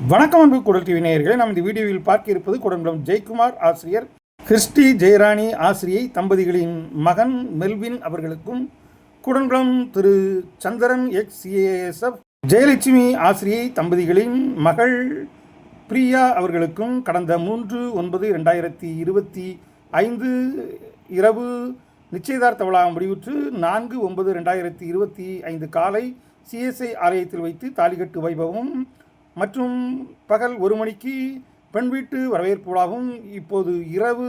வணக்கம் அன்பு குடல் டிவி நேயர்களே. நாம் இந்த வீடியோவில் பார்க்க இருப்பது குடம்பலம் ஜெயக்குமார் ஆசிரியர் கிறிஸ்டி ஜெயராணி ஆசிரியை தம்பதிகளின் மகன் மெல்வின் அவர்களுக்கும் குடம்பலம் திரு சந்திரன் எக்ஸ் சிஏஎஸ்எஃப் ஜெயலட்சுமி ஆசிரியை தம்பதிகளின் மகள் பிரியா அவர்களுக்கும் கடந்த மூன்று ஒன்பது ரெண்டாயிரத்தி இருபத்தி ஐந்து இரவு நிச்சயதார்த்த விழா முடிவுற்று நான்கு ஒன்பது ரெண்டாயிரத்தி இருபத்தி ஐந்து காலை சிஎஸ்ஐ ஆலயத்தில் வைத்து தாலிகட்டு வைபவம் மற்றும் பகல் ஒரு மணிக்கு பெண் வீட்டு வரவேற்பு விழாவும் இப்போது இரவு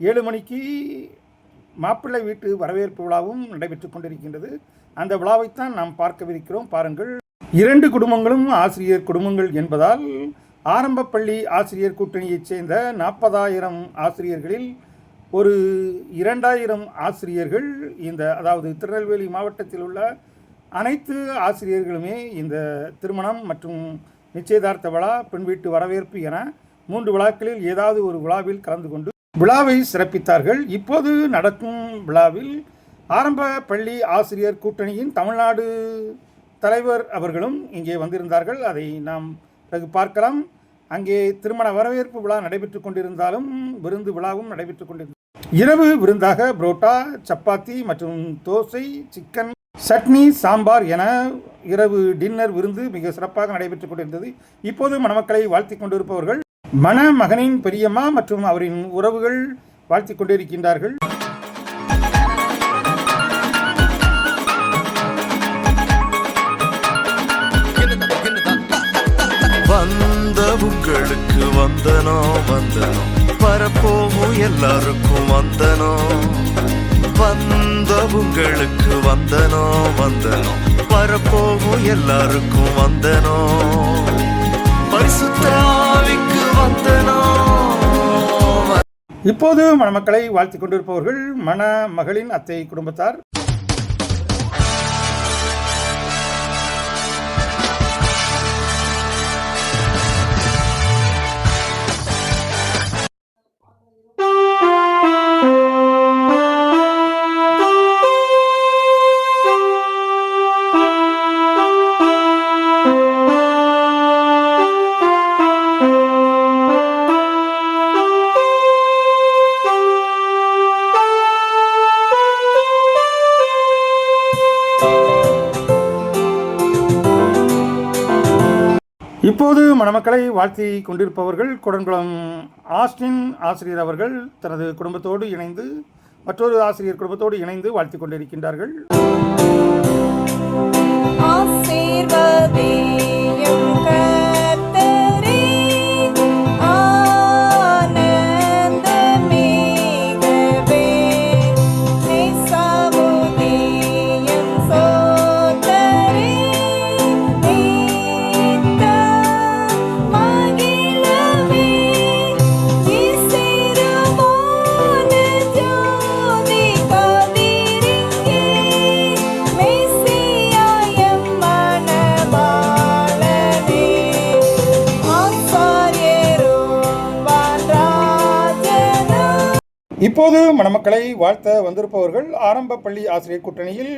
ஏழு மணிக்கு மாப்பிள்ளை வீட்டு வரவேற்பு விழாவும் நடைபெற்றுக் கொண்டிருக்கின்றது. அந்த விழாவைத்தான் நாம் பார்க்கவிருக்கிறோம். பாருங்கள். இரண்டு குடும்பங்களும் ஆசிரியர் குடும்பங்கள் என்பதால் ஆரம்ப பள்ளி ஆசிரியர் கூட்டணியைச் சேர்ந்த நாற்பதாயிரம் ஆசிரியர்களில் ஒரு இரண்டாயிரம் ஆசிரியர்கள் இந்த அதாவது திருநெல்வேலி மாவட்டத்தில் உள்ள அனைத்து ஆசிரியர்களுமே இந்த திருமணம் மற்றும் நிச்சயதார்த்த விழா பெண் வீட்டு வரவேற்பு என மூன்று விழாக்களில் ஏதாவது ஒரு விழாவில் கலந்து கொண்டு விழாவை சிறப்பித்தார்கள். இப்போது நடக்கும் விழாவில் ஆரம்ப பள்ளி ஆசிரியர் கூட்டணியின் தமிழ்நாடு தலைவர் அவர்களும் இங்கே வந்திருந்தார்கள். அதை நாம் பிறகு பார்க்கலாம். அங்கே திருமண வரவேற்பு விழா நடைபெற்றுக் கொண்டிருந்தாலும் விருந்து விழாவும் நடைபெற்றுக் கொண்டிருந்தது இரவு விருந்தாக புரோட்டா சப்பாத்தி மற்றும் தோசை சிக்கன் சட்னி சாம்பார் என இரவு டின்னர் விருந்து மிக சிறப்பாக நடைபெற்றுக் கொண்டிருந்தது. இப்போது மணமக்களை வாழ்த்திக் கொண்டிருப்பவர்கள் மணமகனின் பெரியம்மா மற்றும் அவரின் உறவுகள் வாழ்த்திக் கொண்டிருக்கின்றார்கள். வந்த உங்களுக்கு வந்தனோ வந்தனோ. வரப்போகும் எல்லாருக்கும் வந்தனோ. வந்த உங்களுக்கு வந்தனோ வந்தனோ. வரப்போகும் எல்லாருக்கும் வந்தனோ. பரிசுத்தாவிக்கு வந்தனோ. இப்போது மணமக்களை வாழ்த்திக் கொண்டிருப்பவர்கள் மணமகளின் அத்தை குடும்பத்தார். தற்போது மணமக்களை வாழ்த்தி கொண்டிருப்பவர்கள் குடன்குளம் ஆஸ்டின் ஆசிரியர் அவர்கள் தனது குடும்பத்தோடு இணைந்து மற்றொரு ஆசிரியர் குடும்பத்தோடு இணைந்து வாழ்த்தி கொண்டிருக்கின்றார்கள். ஆசீர்வதியும் வாழ்த்த வந்திருப்பவர்கள் ஆரம்ப பள்ளி ஆசிரியர் கூட்டணியில்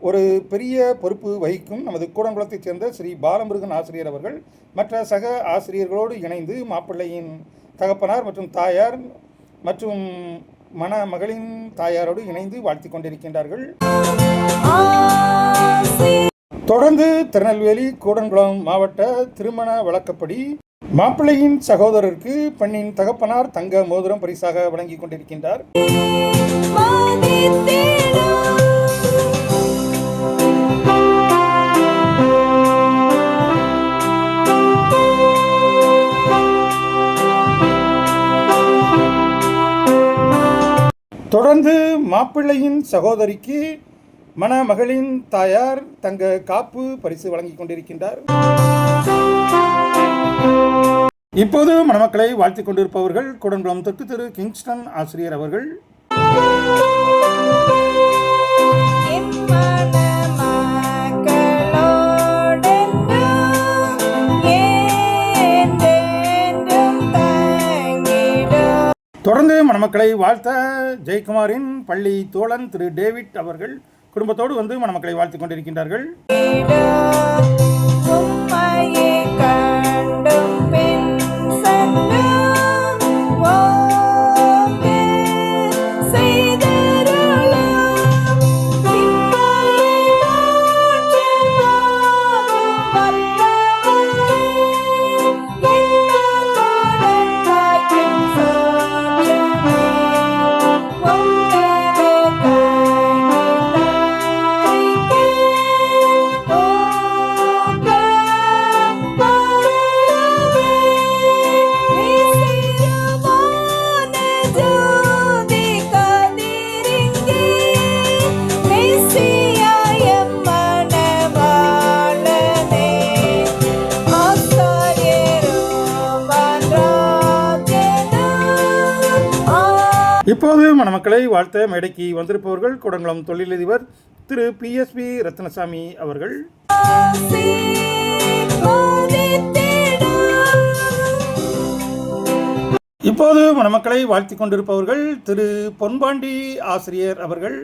ஒரு பெரிய பொறுப்பு வகிக்கும் நமது கூடங்குளத்தைச் சேர்ந்த ஸ்ரீ பாலமுருகன் ஆசிரியர் அவர்கள் மற்ற சக ஆசிரியர்களோடு இணைந்து மாப்பிள்ளையின் தகப்பனார் மற்றும் தாயார் மற்றும் மணமகளின் தாயாரோடு இணைந்து வாழ்த்தி கொண்டிருக்கின்றார்கள். தொடர்ந்து திருநெல்வேலி கூடன்குளம் மாவட்ட திருமண வழக்கப்படி மாப்பிள்ளையின் சகோதரருக்கு பெண்ணின் தகப்பனார் தங்க மோதிரம் பரிசாக வழங்கி கொண்டிருக்கின்றார். தொடர்ந்து மாப்பிள்ளையின் சகோதரிக்கு மணமகளின் தாயார் தங்க காப்பு பரிசு வழங்கி கொண்டிருக்கின்றார். இப்போது மணமக்களை வாழ்த்திக் கொண்டிருப்பவர்கள் குடன்குளம் தொட்டு திரு கிங்ஸ்டன் ஆசிரியர் அவர்கள். தொடர்ந்து மணமக்களை வாழ்த்த ஜெயக்குமாரின் பள்ளி தோழன் திரு டேவிட் அவர்கள் குடும்பத்தோடு வந்து மணமக்களை வாழ்த்திக் கொண்டிருக்கின்றார்கள். இப்போது மணமக்களை வாழ்த்த மேடைக்கு வந்திருப்பவர்கள் குடங்குளம் தொழிலதிபர் Thiru P S P Ratnasamy அவர்கள். இப்போது மணமக்களை வாழ்த்தி கொண்டிருப்பவர்கள் திரு பொன்பாண்டி ஆசிரியர் அவர்கள்.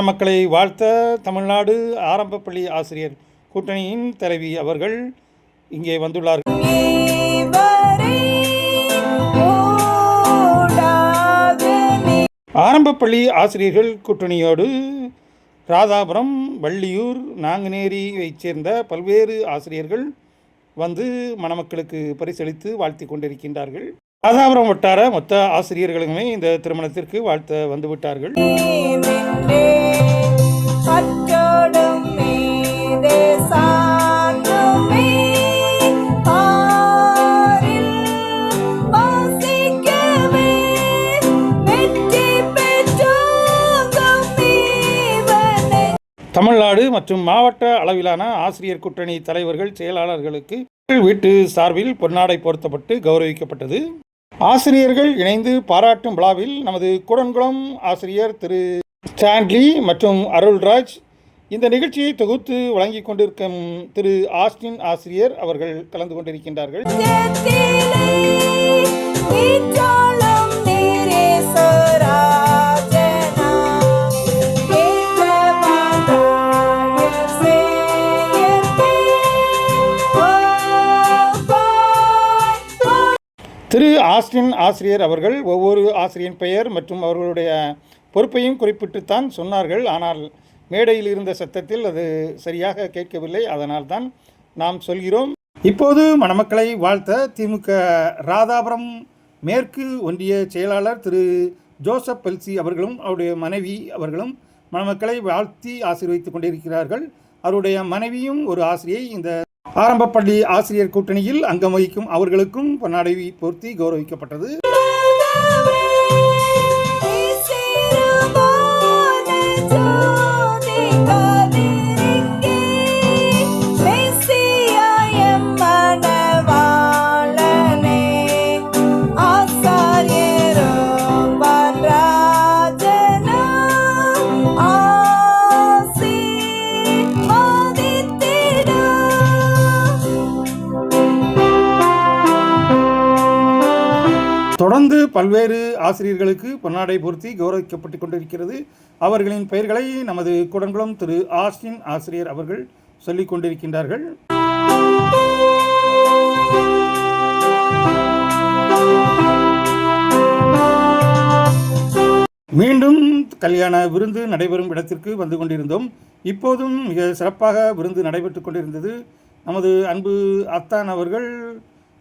மணமக்களை வாழ்த்த தமிழ்நாடு ஆரம்ப பள்ளி ஆசிரியர் கூட்டணியின் தலைவி அவர்கள் இங்கே வந்துள்ளார்கள். இவரை ஊடாக நீ. ஆரம்ப பள்ளி ஆசிரியர்கள் கூட்டணியோடு ராதாபுரம் வள்ளியூர் நாங்குநேரியைச் சேர்ந்த பல்வேறு ஆசிரியர்கள் வந்து மணமக்களுக்கு பரிசளித்து வாழ்த்தி கொண்டிருக்கின்றார்கள். ராதாபுரம் வட்டார மொத்த ஆசிரியர்களுமே இந்த திருமணத்திற்கு வாழ்த்த வந்துவிட்டார்கள். தமிழ்நாடு மற்றும் மாவட்ட அளவிலான ஆசிரியர் கூட்டணி தலைவர்கள் செயலாளர்களுக்கு வீட்டு சார்பில் பொன்னாடை பொருத்தப்பட்டு கௌரவிக்கப்பட்டது. ஆசிரியர்கள் இணைந்து பாராட்டும் விழாவில் நமது கூடன்குளம் ஆசிரியர் திரு ஸ்டான்லி மற்றும் அருள்ராஜ் இந்த நிகழ்ச்சியை தொகுத்து வழங்கிக் கொண்டிருக்கும் திரு ஆஸ்டின் ஆசிரியர் அவர்கள் கலந்து கொண்டிருக்கின்றார்கள். திரு ஆஸ்டின் ஆசிரியர் அவர்கள் ஒவ்வொரு ஆசிரியரின் பெயர் மற்றும் அவர்களுடைய பொறுப்பையும் குறிப்பிட்டுத்தான் சொன்னார்கள். ஆனால் மேடையில் இருந்த சத்தத்தில் அது சரியாக கேட்கவில்லை. அதனால் தான் நாம் சொல்கிறோம். இப்போது மணமக்களை வாழ்த்த திமுக ராதாபுரம் மேற்கு ஒன்றிய செயலாளர் திரு ஜோசப் பெல்சி அவர்களும் அவருடைய மனைவி அவர்களும் மணமக்களை வாழ்த்தி ஆசீர்வதித்துக் கொண்டிருக்கிறார்கள். அவருடைய மனைவியும் ஒரு ஆசிரியை இந்த ஆரம்ப பள்ளி ஆசிரியர் கூட்டணியில் அங்கம் வகிக்கும் அவர்களுக்கும் பொன்னாடை பொருத்தி கௌரவிக்கப்பட்டது. பல்வேறு ஆசிரியர்களுக்கு பொன்னாடை பொருத்தி கௌரவிக்கப்பட்டு கொண்டிருக்கிறது. அவர்களின் பெயர்களை நமது குடன்குளம் திரு ஆஸ்டின் ஆசிரியர் அவர்கள் சொல்லிக் கொண்டிருக்கின்றார்கள். மீண்டும் கல்யாண விருந்து நடைபெறும் இடத்திற்கு வந்து கொண்டிருந்தோம். இப்போதும் மிக சிறப்பாக விருந்து நடைபெற்று கொண்டிருந்தது நமது அன்பு அத்தான் அவர்கள்.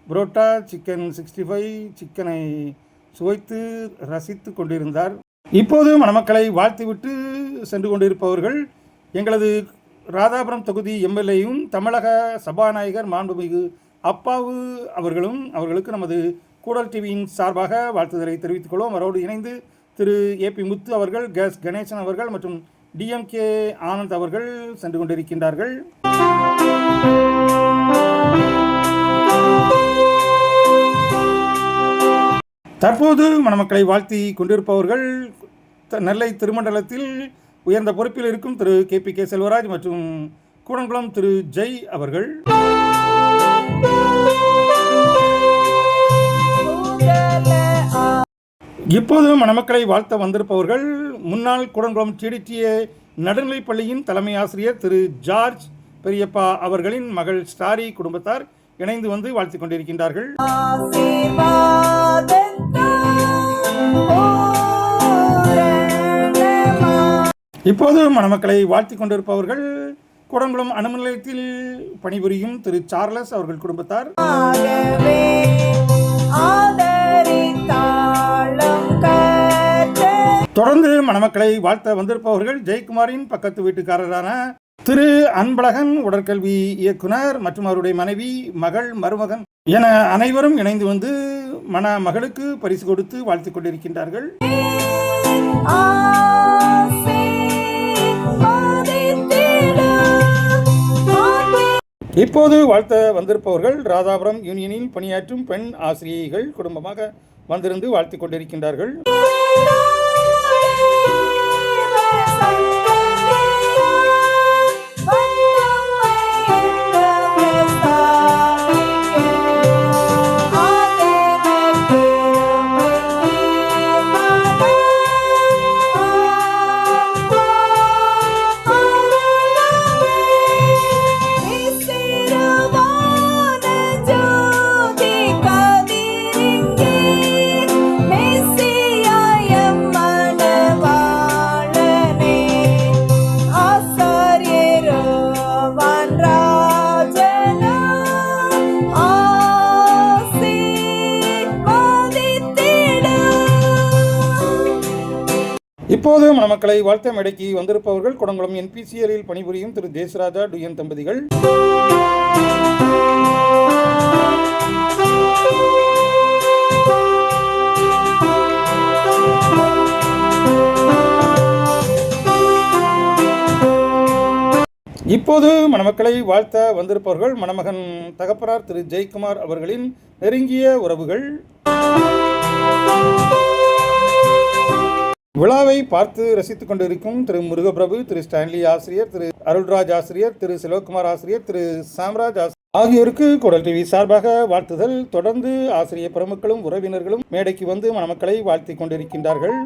புரோட்டா சிக்கன் சிக்ஸ்டி ஃபைவ் சிக்கனை சுவைத்து ரசித்து கொண்டிருந்தார். இப்போது மணமக்களை வாழ்த்திவிட்டு சென்று கொண்டிருப்பவர்கள் எங்களது ராதாபுரம் தொகுதி எம்எல்ஏயும் தமிழக சபாநாயகர் மாண்புமிகு அப்பாவு அவர்களும் அவர்களுக்கு நமது கூடல் டிவியின் சார்பாக வாழ்த்துதலை தெரிவித்துக் கொள்வோம். அவரோடு இணைந்து திரு ஏபி முத்து அவர்கள் கேஸ் கணேசன் அவர்கள் மற்றும் டிஎம்கே ஆனந்த் அவர்கள் சென்று கொண்டிருக்கின்றார்கள். தற்போது மணமக்களை வாழ்த்தி கொண்டிருப்பவர்கள் த- நெல்லை திருமண்டலத்தில் உயர்ந்த பொறுப்பில் இருக்கும் Thiru K P K Selvaraj மற்றும் கூடங்குளம் திரு ஜெய் அவர்கள். இப்போது மணமக்களை வாழ்த்த வந்திருப்பவர்கள் முன்னாள் கூடங்குளம் டிடிடிஏ நடுநிலைப் பள்ளியின் தலைமை ஆசிரியர் திரு ஜார்ஜ் பெரியப்பா அவர்களின் மகள் ஸ்டாரி குடும்பத்தார் இணைந்து வந்து வாழ்த்திக் கொண்டிருக்கின்றார்கள். இப்போது மணமக்களை வாழ்த்திக் கொண்டிருப்பவர்கள் கூடங்குளம் நிலையத்தில் பணிபுரியும் திரு சார்லஸ் அவர்கள் குடும்பத்தார். தொடர்ந்து மணமக்களை வாழ்த்த வந்திருப்பவர்கள் ஜெயக்குமாரின் பக்கத்து வீட்டுக்காரரான திரு அன்பழகன் உடற்கல்வி இயக்குனர் மற்றும் அவருடைய மனைவி மகள் மருமகன் என அனைவரும் இணைந்து வந்து மண மகளுக்கு பரிசு கொடுத்து வாழ்த்துக் கொண்டிருக்கின்றார்கள். இப்போது வாழ்த்த வந்திருப்பவர்கள் ராதாபுரம் யூனியனில் பணியாற்றும் பெண் ஆசிரியைகள் குடும்பமாக வந்திருந்து வாழ்த்துக் கொண்டிருக்கின்றார்கள். இப்போது மணமக்களை வாழ்த்த மேடைக்கு வந்திருப்பவர்கள் குடங்குளம் என்பிசிஎல்லில் பணிபுரியும் திரு தேசராஜா டுயன் தம்பதிகள். இப்போது மணமக்களை வாழ்த்த வந்திருப்பவர்கள் மணமகன் தகப்பனார் திரு ஜெயக்குமார் அவர்களின் நெருங்கிய உறவுகள். விழாவை பார்த்து ரசித்துக் கொண்டிருக்கும் திரு முருகப்பிரபு திரு ஸ்டான்லி ஆசிரியர் திரு அருள்ராஜ் ஆசிரியர் திரு சிவகுமார் ஆசிரியர் திரு சாம்ராஜ் ஆசிரியர் ஆகியோருக்கு குடல் டிவி சார்பாக வாழ்த்துதல். தொடர்ந்து ஆசிரியர் பெருமக்களும் உறவினர்களும் மேடைக்கு வந்து மணமக்களை வாழ்த்திக் கொண்டிருக்கின்றார்கள்.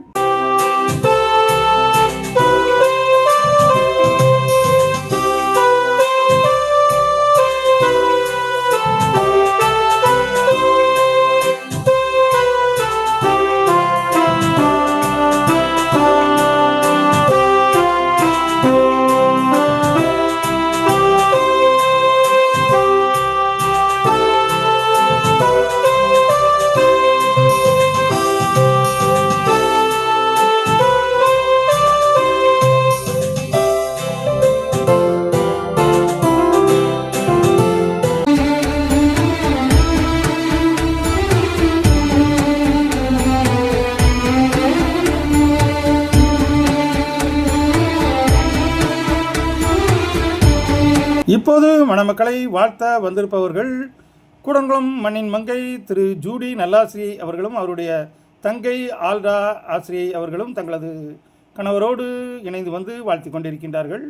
மக்களை வாழ்த்த வந்திருப்பவர்கள் கூடங்குளம் மண்ணின் மங்கை திரு ஜூடி நல்லாசிரியை அவர்களும் அவருடைய தங்கை ஆல்ரா ஆசிரியை அவர்களும் தங்களது கணவரோடு இணைந்து வந்து வாழ்த்தி கொண்டிருக்கின்றார்கள்.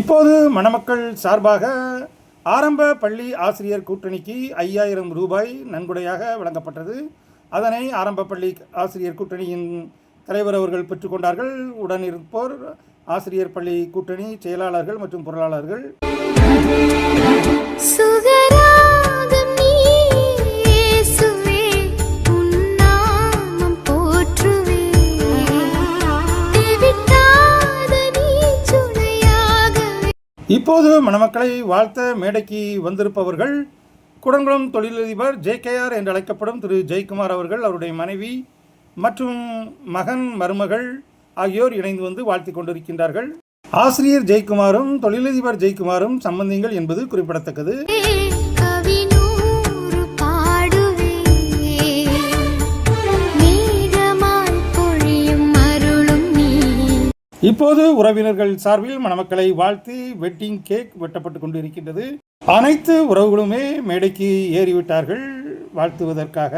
இப்போது மணமக்கள் சார்பாக ஆரம்ப பள்ளி ஆசிரியர் கூட்டணிக்கு ஐயாயிரம் ரூபாய் நன்கொடையாக வழங்கப்பட்டது. அதனை ஆரம்ப பள்ளி ஆசிரியர் கூட்டணியின் தலைவர் அவர்கள் பெற்றுக்கொண்டார்கள். உடன் இருப்போர் ஆசிரியர் பள்ளி கூட்டணி செயலாளர்கள் மற்றும் பொருளாளர்கள். இப்போது மணமக்களை வாழ்த்த மேடைக்கு வந்திருப்பவர்கள் குடங்குளம் தொழிலதிபர் ஜேகேஆர் என்று அழைக்கப்படும் திரு ஜெயக்குமார் அவர்கள் அவருடைய மனைவி மற்றும் மகன் மருமகள் ஆகியோர் இணைந்து வந்து வாழ்த்திக் கொண்டிருக்கின்றார்கள். ஆசிரியர் ஜெயக்குமாரும் தொழிலதிபர் ஜெயக்குமாரும் சம்பந்திகள் என்பது குறிப்பிடத்தக்கது. இப்போது உறவினர்கள் சார்பில் மணமக்களை வாழ்த்தி வெட்டிங் கேக் வெட்டப்பட்டு கொண்டிருக்கின்றது. அனைத்து உறவுகளுமே மேடைக்கு ஏறிவிட்டார்கள் வாழ்த்துவதற்காக.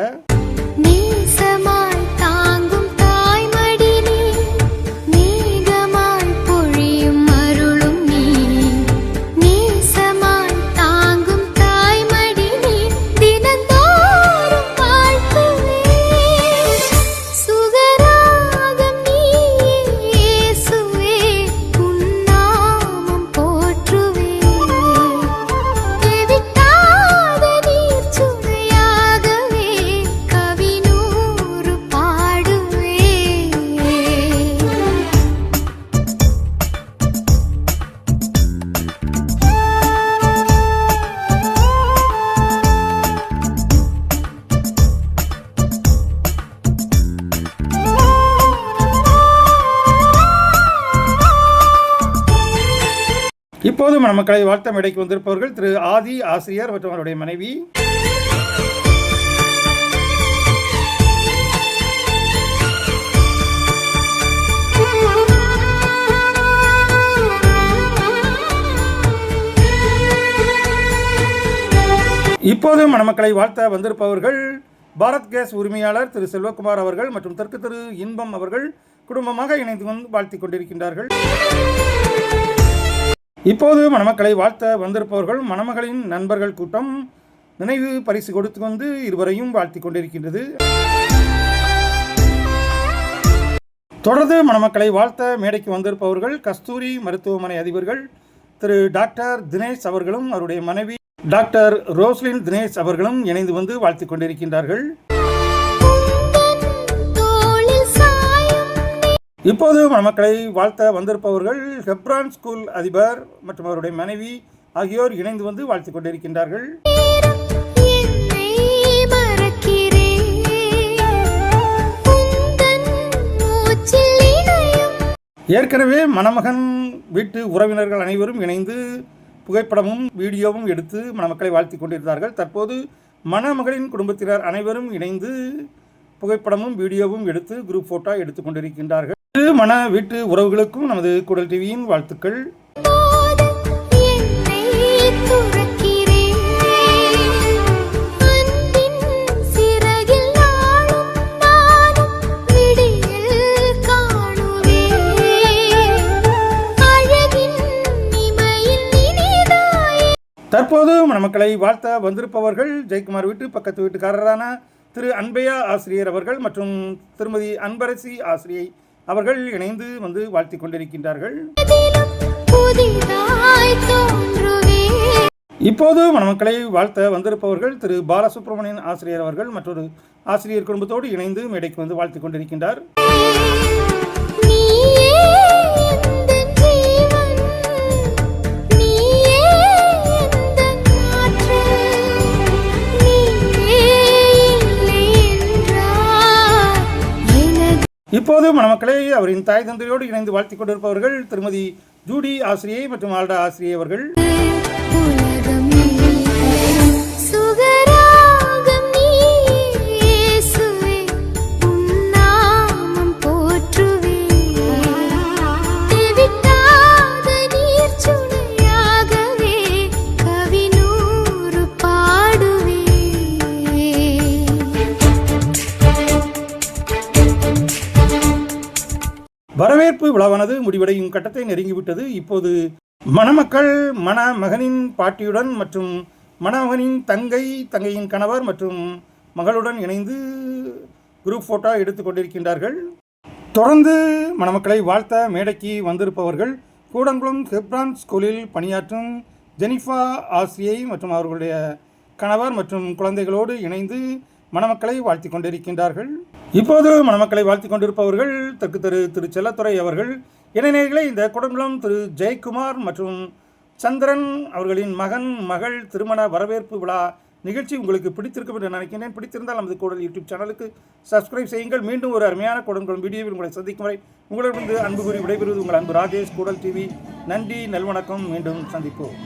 இப்போது நமக்களை வாழ்த்த மேடைக்கு வந்திருப்பவர்கள் திரு ஆதி ஆசிரியர் மற்றும் அவருடைய மனைவி. இப்போது மணமக்களை வாழ்த்த வந்திருப்பவர்கள் பாரத் கேஸ் உரிமையாளர் திரு செல்வகுமார் அவர்கள் மற்றும் தெற்கு திரு இன்பம் அவர்கள் குடும்பமாக இணைந்து வந்து வாழ்த்தி கொண்டிருக்கின்றார்கள். இப்போது மணமக்களை வாழ்த்த வந்திருப்பவர்கள் மணமகளின் நண்பர்கள் கூட்டம் நினைவு பரிசு கொடுத்து வந்து இருவரையும் வாழ்த்திக் கொண்டிருக்கின்றது. தொடர்ந்து மணமக்களை வாழ்த்த மேடைக்கு வந்திருப்பவர்கள் கஸ்தூரி மருத்துவமனை அதிபர்கள் திரு டாக்டர் தினேஷ் அவர்களும் அவருடைய மனைவி டாக்டர் ரோஸ்லின் தினேஷ் அவர்களும் இணைந்து வந்து வாழ்த்தி கொண்டிருக்கின்றார்கள். இப்போது மணமக்களை வாழ்த்த வந்திருப்பவர்கள் ஹெப்ரான் ஸ்கூல் அதிபர் மற்றும் அவருடைய மனைவி ஆகியோர் இணைந்து வந்து வாழ்த்து கொண்டிருக்கின்றார்கள். ஏற்கனவே மணமகன் வீட்டு உறவினர்கள் அனைவரும் இணைந்து புகைப்படமும் வீடியோவும் எடுத்து மணமக்களை வாழ்த்திக் கொண்டிருந்தார்கள். தற்போது மணமகளின் குடும்பத்தினர் அனைவரும் இணைந்து புகைப்படமும் வீடியோவும் எடுத்து குரூப் ஃபோட்டோ எடுத்துக் கொண்டிருக்கின்றார்கள். மன வீட்டு உறவுகளுக்கும் நமது குடல் டிவியின் வாழ்த்துக்கள். தற்போது மணமக்களை வாழ்த்த வந்திருப்பவர்கள் ஜெயக்குமார் வீட்டு பக்கத்து வீட்டுக்காரரான திரு அன்பையா ஆசிரியர் அவர்கள் மற்றும் திருமதி அன்பரசி ஆசிரியை அவர்கள் இணைந்து வந்து வாழ்த்திக் கொண்டிருக்கின்றார்கள். இப்போது மணமக்களை வாழ்த்த வந்திருப்பவர்கள் திரு பாலசுப்ரமணியன் ஆசிரியர் அவர்கள் மற்றொரு ஆசிரியர் குடும்பத்தோடு இணைந்து மேடைக்கு வந்து வாழ்த்திக் கொண்டிருக்கின்றார். இப்போது மணமக்களே அவரின் தாய் தந்தையோடு இணைந்து வாழ்த்திக் கொண்டிருப்பவர்கள் திருமதி ஜூடி ஆசிரியை மற்றும் ஆல்டா ஆசிரியை அவர்கள். முடிவடையும் கட்டத்தை நெருங்கிவிட்டது. இப்போது மணமக்கள் மணமகனின் பாட்டியுடன் மற்றும் மணமகனின் தங்கை தங்கையின் கணவர் மற்றும் மகளுடன் இணைந்து குரூப் ஃபோட்டோ எடுத்துக் கொண்டிருக்கின்றார்கள். தொடர்ந்து மணமக்களை வாழ்த்த மேடைக்கு வந்திருப்பவர்கள் கூடங்குளம் ஹெப்ரான் ஸ்கூலில் பணியாற்றும் ஜெனிஃபா ஆசிரியை மற்றும் அவர்களுடைய கணவர் மற்றும் குழந்தைகளோடு இணைந்து மணமக்களை வாழ்த்தி கொண்டிருக்கின்றார்கள். இப்போது மணமக்களை வாழ்த்தி கொண்டிருப்பவர்கள் தெற்கு தெரு திரு செல்லத்துறை அவர்கள் இணைநேர்களை இந்த குடங்குளம் திரு. ஜெயக்குமார் மற்றும் சந்திரன் அவர்களின் மகன் மகள் திருமண வரவேற்பு விழா நிகழ்ச்சி உங்களுக்கு பிடித்திருக்கும் என்று நினைக்கிறேன் பிடித்திருந்தால் நமது கூடல் யூடியூப் சேனலுக்கு சப்ஸ்கிரைப் செய்யுங்கள். மீண்டும் ஒரு அருமையான குடங்குளம் வீடியோவில் உங்களை சந்திக்கும் வரை உங்களிடமிருந்து அன்பு கூறி விடைபெறுவது உங்கள் அன்பு ராஜேஷ் கூடல் டிவி நன்றி நல்வணக்கம். மீண்டும் சந்திப்போம்.